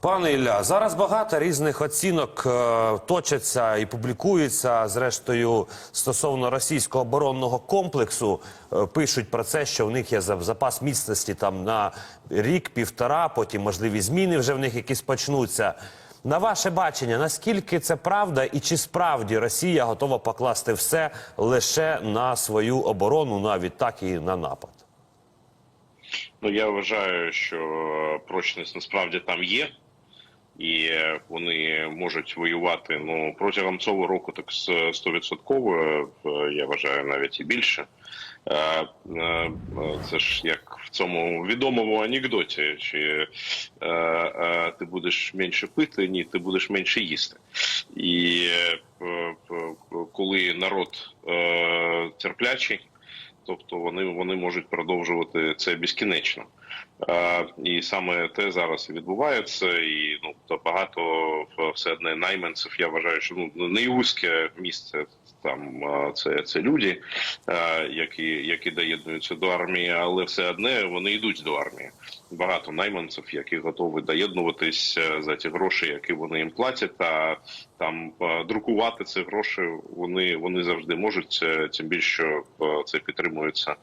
Пане Ілля, зараз багато різних оцінок е, точаться і публікуються. Зрештою, стосовно російського оборонного комплексу, е, пишуть про це, що в них є за- запас міцності там на рік, півтора, потім можливі зміни вже в них якісь почнуться. На ваше бачення, наскільки це правда, і чи справді Росія готова покласти все лише на свою оборону, навіть так і на напад? Ну я вважаю, що прочність насправді там є, і е, вони можуть воювати ну протягом цього року, так стовідсотково. е, Я вважаю навіть і більше. Е, Це ж як в цьому відомому анекдоті: чи ти будеш менше пити, ні, ти будеш менше їсти. І коли народ терплячий. Тобто вони, вони можуть продовжувати це безкінечно. Е, і саме те зараз і відбувається. І ну то багато все одне найманців. Я вважаю, що ну не місце там е, це, це люди, е, які, які доєднуються до армії, але все одне вони йдуть до армії. Багато найманців, які готові доєднуватись за ті гроші, які вони їм платять, а там друкувати ці гроші вони, вони завжди можуть. Тим більше що це підтримується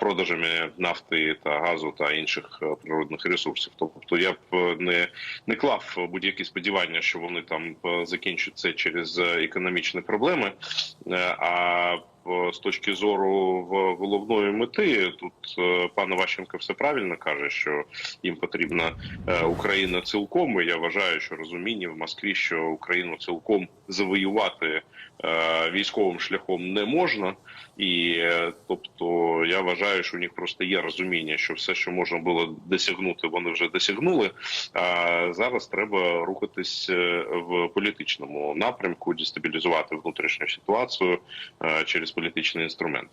продажами нафти та газу та інших е, природних ресурсів. Тобто я б е, не, не клав будь-які сподівання, що вони там закінчаться через е, економічні проблеми. Е, А е, з точки зору головної мети, тут е, пан Ващенко все правильно каже, що їм потрібна е, Україна цілком. І я вважаю, що розуміння в Москві, що Україну цілком завоювати е, військовим шляхом не можна, і е, тобто я вважаю, що у них просто є розуміння, що все, що можна було досягнути, вони вже досягнули. А зараз треба рухатись е, в політичному напрямку, дестабілізувати внутрішню ситуацію е, через політичний інструмент.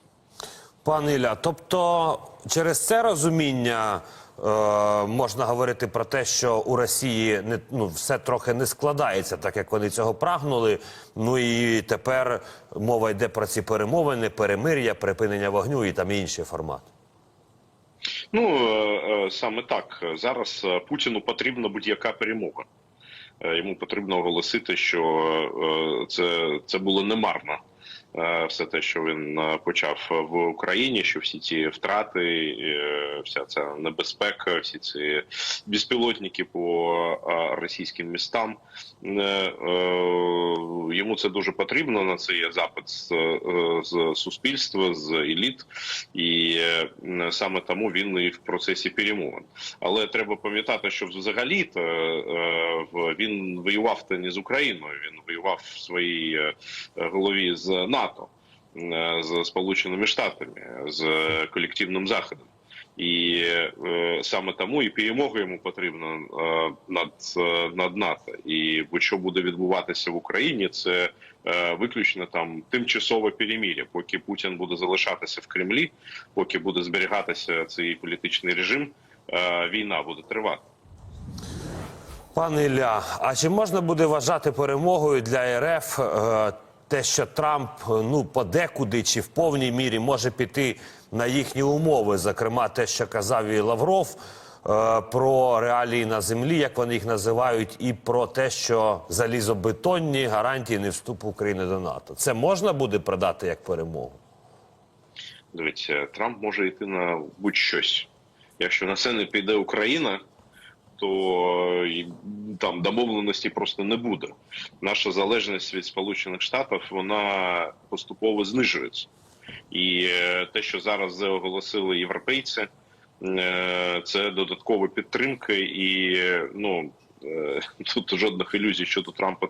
Пане Ілля, тобто через це розуміння е, можна говорити про те, що у Росії не ну все трохи не складається, так як вони цього прагнули. Ну і тепер мова йде про ці перемовини, перемир'я, припинення вогню і там інший формат. Ну е, е, саме так зараз е, Путіну потрібна будь-яка перемога. Йому потрібно оголосити, що це, це було немарно. Е, Все те, що він е, почав в Україні, що всі ці втрати, е, вся ця небезпека, всі ці безпілотники по російським містам, йому це дуже потрібно. На це є запит з, з суспільства, з еліт, і саме тому він і в процесі перемовин. Але треба пам'ятати, що взагалі то він воював то не з Україною, він воював в своїй голові з НАТО, е, з Сполученими Штатами, з колективним заходом. І е, саме тому і перемога йому потрібна е, над, е, над НАТО. І будь-що буде відбуватися в Україні, це е, виключно там тимчасове перемір'я. Поки Путін буде залишатися в Кремлі, поки буде зберігатися цей політичний режим, е, війна буде тривати. Пане Ілля, а чи можна буде вважати перемогою для РФ е, те, що Трамп е, ну подекуди чи в повній мірі може піти на їхні умови, зокрема те, що казав і Лавров е, про реалії на землі, як вони їх називають, і про те, що залізобетонні гарантії не вступу України до НАТО. Це можна буде продати як перемогу? Дивіться, Трамп може йти на будь-щось. Якщо на це не піде Україна, то там домовленості просто не буде. Наша залежність від Сполучених Штатів вона поступово знижується. І е, те, що зараз оголосили європейці, е, це додаткова підтримка, і е, ну е, тут жодних ілюзій щодо Трампа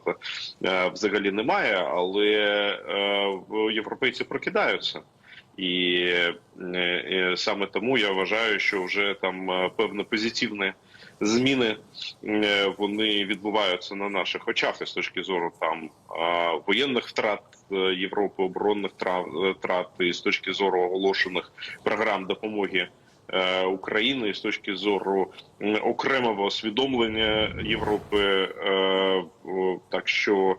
е, взагалі немає, але е, європейці прокидаються. І е, е, саме тому я вважаю, що вже там е, певно позитивні зміни вони відбуваються на наших очах і з точки зору там воєнних втрат Європи, оборонних втрат, і з точки зору оголошених програм допомоги. України і з точки зору окремого усвідомлення Європи, так що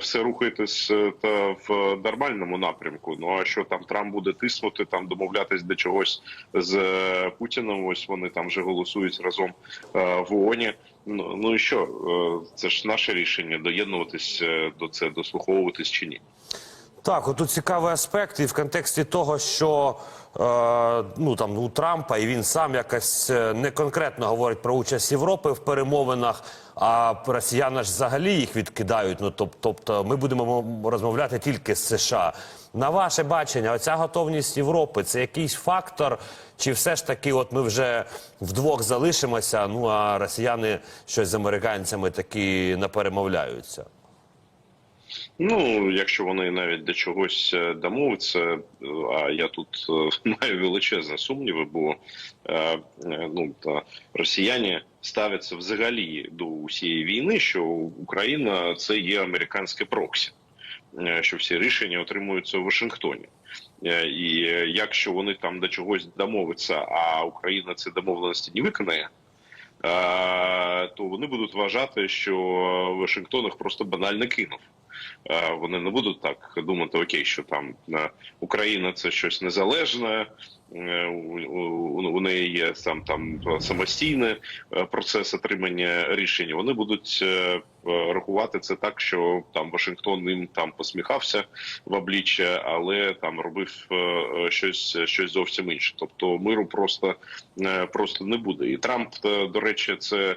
все рухається е, та в нормальному напрямку. Ну а що там Трамп буде тиснути, там домовлятись до чогось з е, Путіним? Ось вони там вже голосують разом е, в ООНі. Ну, ну і що? Це ж наше рішення доєднуватись до це, дослуховуватись чи ні. Так, от тут цікавий аспект, і в контексті того, що е, ну там у Трампа і він сам якось е, не конкретно говорить про участь Європи в перемовинах, а росіяни ж взагалі їх відкидають. Ну тоб- тобто, ми будемо розмовляти тільки з США. На ваше бачення, оця готовність Європи це якийсь фактор, чи все ж таки, от ми вже вдвох залишимося? Ну а росіяни щось з американцями таки наперемовляються. Ну, якщо вони навіть до чогось е, домовляться, е, а я тут е, маю величезні сумніви, бо ну та росіяни ставляться взагалі до усієї війни, що Україна це є американське проксі, що всі рішення отримуються у Вашингтоні. І якщо вони там до чогось домовляться, а Україна ці домовленості не виконає. То вони будуть вважати, що Вашингтон їх просто банально кинув. Е, Вони не будуть так думати, окей, що там е, Україна це щось незалежне, у, у, неї є сам там самостійний е, процес отримання рішень. Вони будуть е, е, рахувати це так, що там Вашингтон їм там посміхався в обличчя, але там робив е, е, щось, щось зовсім інше. Тобто миру просто, е, просто не буде. І Трамп, е, до речі, це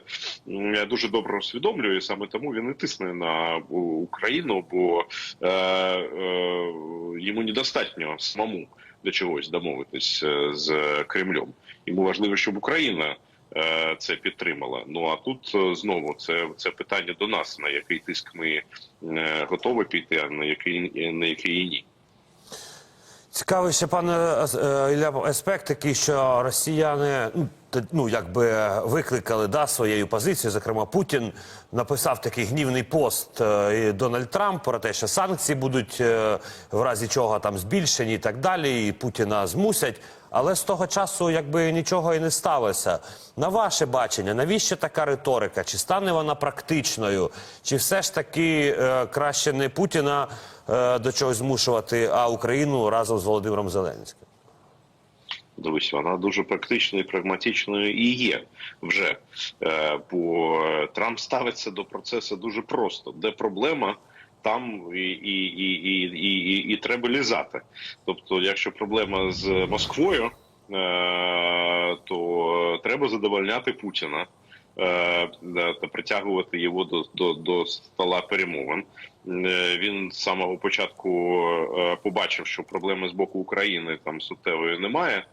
дуже добре усвідомлює. Саме тому він і тисне на Україну, бо е, е, йому недостатньо самому до чогось домовитись е, з Кремлем. Йому важливо, щоб Україна. е, Це підтримала. Ну а тут е, знову це, це питання до нас, на який тиск ми готові піти, а на який на який ні. Цікавий ще пане Ілля аспект такий, що росіяни ну, якби викликали да своєю позицією. Зокрема, Путін написав такий гнівний пост е, Дональд Трамп про те, що санкції будуть е, в разі чого там збільшені і так далі, і Путіна змусять. Але з того часу якби нічого і не сталося. На ваше бачення, навіщо така риторика? Чи стане вона практичною? Чи все ж таки е, краще не Путіна е, до чогось змушувати, а Україну разом з Володимиром Зеленським? Дивись, вона дуже практичною і прагматичною і є вже. Е, Бо Трамп ставиться до процесу дуже просто. Де проблема, там і, і, і, і, і, і, і треба лізати. Тобто, якщо проблема з Москвою, е, то треба задовольняти Путіна. Е, Та притягувати його до, до, до стола перемовин. Е, Він з самого початку е, побачив, що проблеми з боку України там суттєвої немає.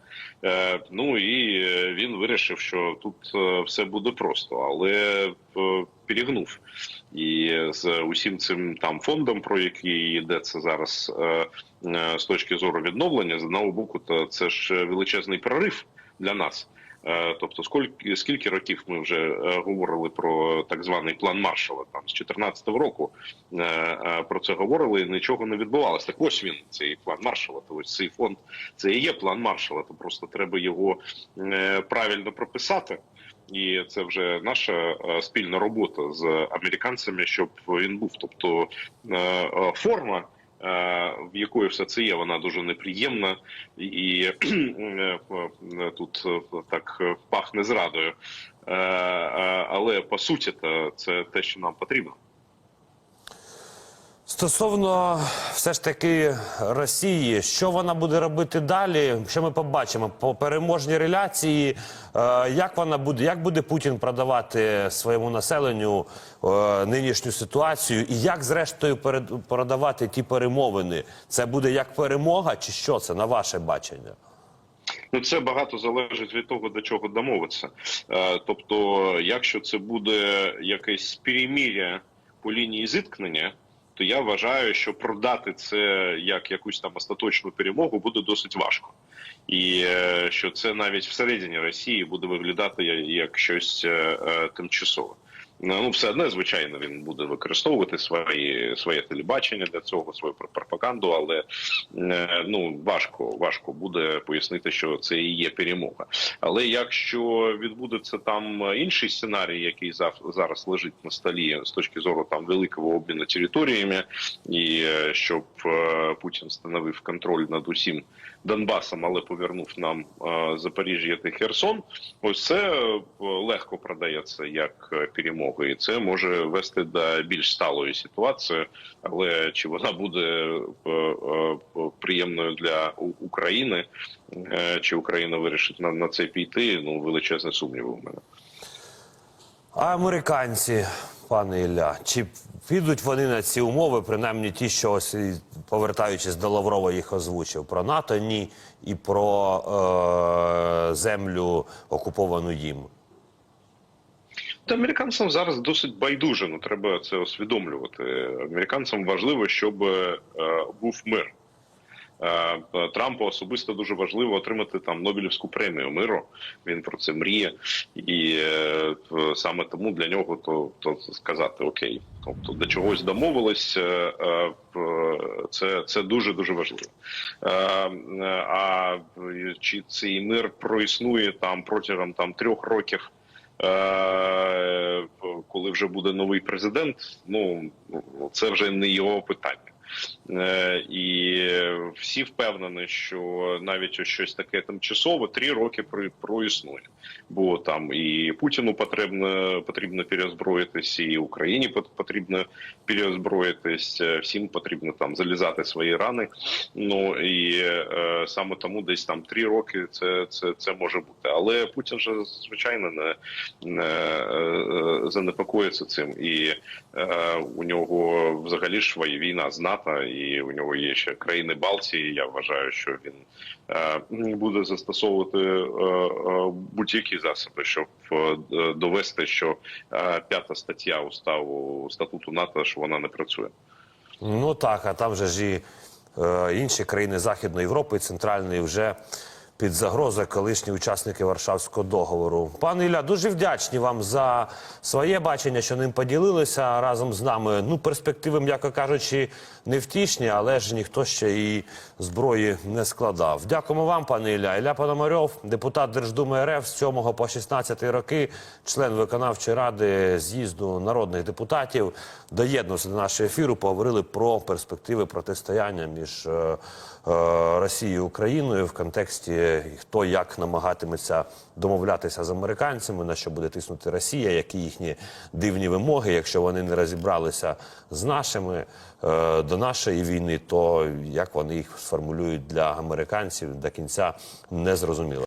Ну і він вирішив, що тут все буде просто, але перегнув. І з усім цим там фондом, про який йдеться зараз е, е, з точки зору відновлення, з одного боку, то це ж величезний прорив для нас. Е, Тобто, скільки скільки років ми вже е, говорили про так званий план Маршала, там з 2014 року е, про це говорили, і нічого не відбувалося. Так ось він, цей план Маршала. То ось цей фонд, це і є план Маршала. То просто треба його правильно прописати. І це вже наша спільна робота з американцями, щоб він був. Тобто форма, в якої все це є, вона дуже неприємна, і е, е, тут е, так е, пахне зрадою. Е, е, Але по суті, це те, що нам потрібно. Стосовно все ж таки Росії, що вона буде робити далі? Що ми побачимо по переможній реляції? Е, як вона буде, як буде Путін продавати своєму населенню е, нинішню ситуацію, і як зрештою продавати ті перемовини? Це буде як перемога, чи що це на ваше бачення? Ну, це багато залежить від того, до чого домовитися. Е, Тобто, якщо це буде якесь переміря по лінії зіткнення, то я вважаю, що продати це як якусь там остаточну перемогу буде досить важко. І е, що це навіть всередині Росії буде виглядати як щось е, е, тимчасове. Ну, все одне, звичайно, він буде використовувати свої своє телебачення для цього, свою пр- пропаганду, але е, ну важко, важко буде пояснити, що це і є перемога. Але якщо відбудеться там інший сценарій, який зараз лежить на столі з точки зору там великого обміну територіями, і е, щоб е, Путін встановив контроль над усім Донбасом, але повернув нам е, Запоріжжя та Херсон, ось це е, легко продається як е, перемога, і це може вести до більш сталої ситуації. Але чи вона буде приємною для України, чи Україна вирішить на це піти? Ну величезне сумніви у мене. А американці, пане Ілля, чи підуть вони на ці умови, принаймні ті, що ось повертаючись до Лаврова їх озвучив про НАТО, ні, і про е- землю окуповану їм. Та американцям зараз досить байдуже. Ну треба це усвідомлювати. Американцям важливо, щоб е, був мир. Е, Трампу особисто дуже важливо отримати там Нобелівську премію миру. Він про це мріє, і е, саме тому для нього то, то сказати окей, тобто до чогось домовились. е, е, Це, це дуже дуже важливо. Е, е, А чи цей мир проіснує там протягом там трьох років? Е, коли вже буде новий президент, ну це вже не його питання. Е, І всі впевнені, що навіть ось щось таке тимчасове три роки про- проіснує. Бо там і Путіну потрібно потрібно переозброїтись, і Україні пот- потрібно переозброїтись. е, Всім потрібно там залізати свої рани. Ну і е, саме тому десь там три роки це, це, це може бути. Але Путін же звичайно не, не е, занепокоїться цим, і е, у нього взагалі ж війна з НАТО, і у нього є ще країни Балтії. Я вважаю, що він е, буде застосовувати е, е, будь-які засоби, щоб е, довести, що е, п'ята стаття уставу статуту НАТО, що вона не працює. Ну так, а там же ж і е, інші країни Західної Європи і Центральної вже під загрозою колишні учасники Варшавського договору. Пане Ілля, дуже вдячні вам за своє бачення, що ним поділилися разом з нами. Ну, перспективи, м'яко кажучи, невтішні, але ж ніхто ще і зброї не складав. Дякуємо вам, пане Ілля. Ілля Пономарьов, депутат Держдуми РФ з 7 по 16 роки, член виконавчої ради з'їзду народних депутатів, доєднувся до нашого ефіру. Поговорили про перспективи протистояння між е, е, Росією і Україною в контексті хто як намагатиметься домовлятися з американцями, на що буде тиснути Росія, які їхні дивні вимоги, якщо вони не розібралися з нашими е, до нашої війни, то як вони їх сформулюють для американців до кінця не зрозуміло.